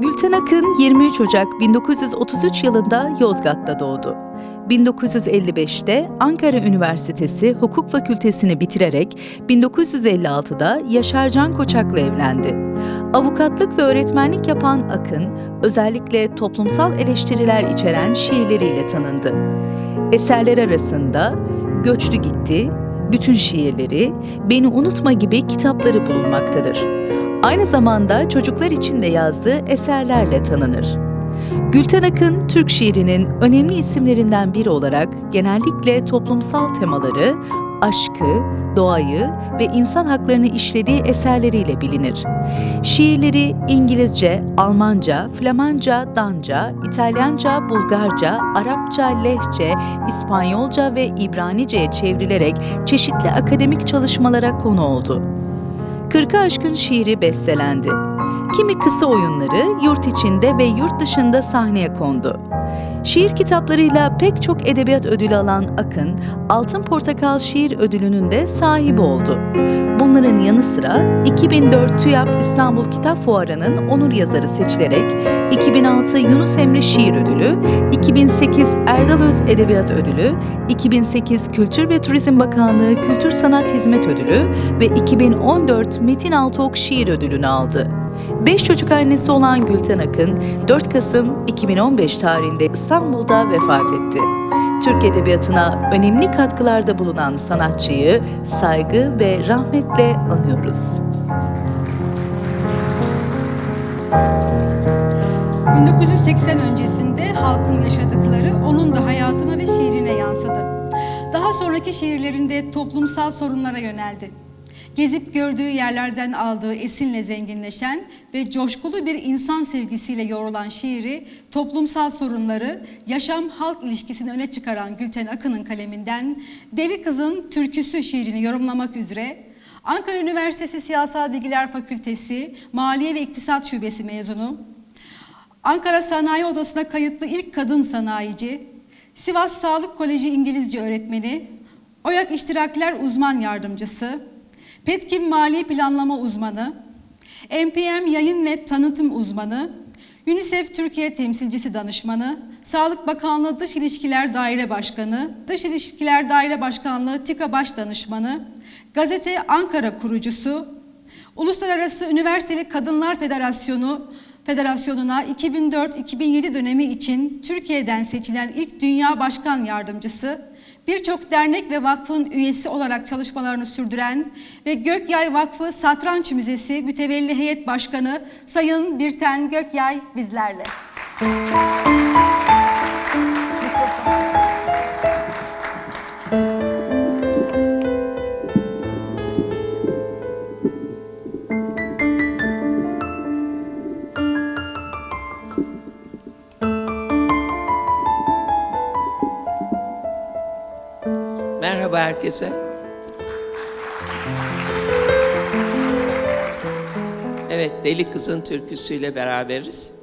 Gülten Akın 23 Ocak 1933 yılında Yozgat'ta doğdu. 1955'te Ankara Üniversitesi Hukuk Fakültesini bitirerek 1956'da Yaşar Can Koçak'la evlendi. Avukatlık ve öğretmenlik yapan Akın, özellikle toplumsal eleştiriler içeren şiirleriyle tanındı. Eserler arasında Göçlü Gitti, Bütün Şiirleri, Beni Unutma gibi kitapları bulunmaktadır. Aynı zamanda çocuklar için de yazdığı eserlerle tanınır. Gülten Akın, Türk şiirinin önemli isimlerinden biri olarak genellikle toplumsal temaları, aşkı, doğayı ve insan haklarını işlediği eserleriyle bilinir. Şiirleri İngilizce, Almanca, Flamanca, Danca, İtalyanca, Bulgarca, Arapça, Lehçe, İspanyolca ve İbranice'ye çevrilerek çeşitli akademik çalışmalara konu oldu. 40'a aşkın şiiri bestelendi. Kimi kısa oyunları yurt içinde ve yurt dışında sahneye kondu. Şiir kitaplarıyla pek çok edebiyat ödülü alan Akın, Altın Portakal Şiir Ödülü'nün de sahibi oldu. Bunların yanı sıra 2004 TÜYAP İstanbul Kitap Fuarı'nın onur yazarı seçilerek 2006 Yunus Emre Şiir Ödülü, 2008 Erdal Öz Edebiyat Ödülü, 2008 Kültür ve Turizm Bakanlığı Kültür Sanat Hizmet Ödülü ve 2014 Metin Altıok Şiir Ödülünü aldı. Beş çocuk annesi olan Gülten Akın, 4 Kasım 2015 tarihinde İstanbul'da vefat etti. Türk Edebiyatı'na önemli katkılarda bulunan sanatçıyı saygı ve rahmetle anıyoruz. 1980 öncesinde halkın yaşadıkları onun da hayatına ve şiirine yansıdı. Daha sonraki şiirlerinde toplumsal sorunlara yöneldi. Gezip gördüğü yerlerden aldığı esinle zenginleşen ve coşkulu bir insan sevgisiyle yoğrulan şiiri, toplumsal sorunları, yaşam halk ilişkisini öne çıkaran Gülten Akın'ın kaleminden Deli Kızın Türküsü şiirini yorumlamak üzere Ankara Üniversitesi Siyasal Bilgiler Fakültesi Maliye ve İktisat Şubesi mezunu, Ankara Sanayi Odası'na kayıtlı ilk kadın sanayici, Sivas Sağlık Koleji İngilizce öğretmeni, OYAK İştirakler Uzman Yardımcısı, Petkim Mali Planlama Uzmanı, NPM Yayın ve Tanıtım Uzmanı, UNICEF Türkiye Temsilcisi Danışmanı, Sağlık Bakanlığı Dış İlişkiler Daire Başkanı, Dış İlişkiler Daire Başkanlığı TİKA Baş Danışmanı, Gazete Ankara kurucusu, Uluslararası Üniversiteli Kadınlar Federasyonu Federasyonu'na 2004-2007 dönemi için Türkiye'den seçilen ilk Dünya Başkan Yardımcısı, birçok dernek ve vakfın üyesi olarak çalışmalarını sürdüren ve Gökyay Vakfı Satranç Müzesi Mütevelli Heyet Başkanı Sayın Birten Gökyay bizlerle. Merhaba herkese. Evet, Deli Kızın türküsüyle beraberiz.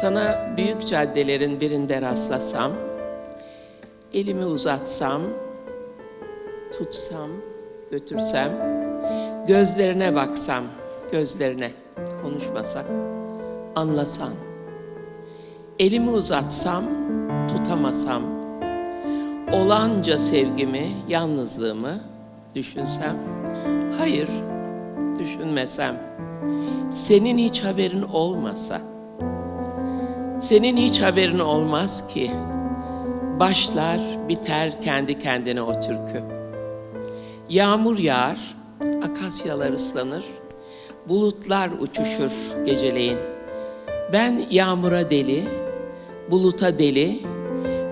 Sana büyük caddelerin birinde rastlasam, elimi uzatsam, tutsam, götürsem, gözlerine baksam, gözlerine konuşmasak, anlasan, elimi uzatsam, tutamasam, olanca sevgimi, yalnızlığımı düşünsem, hayır, düşünmesem, senin hiç haberin olmasa, senin hiç haberin olmaz ki, başlar biter kendi kendine o türkü. Yağmur yağar, akasyalar ıslanır, bulutlar uçuşur geceleyin. Ben yağmura deli, buluta deli,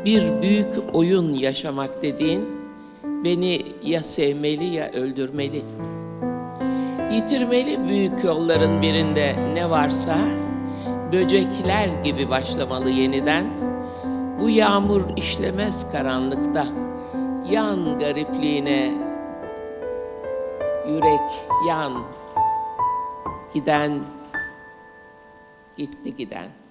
bir büyük oyun yaşamak dediğin beni ya sevmeli ya öldürmeli. Yitirmeli büyük yolların birinde ne varsa böcekler gibi başlamalı yeniden. Bu yağmur işlemez karanlıkta. Yan garipliğine yürek yan. Giden gitti giden.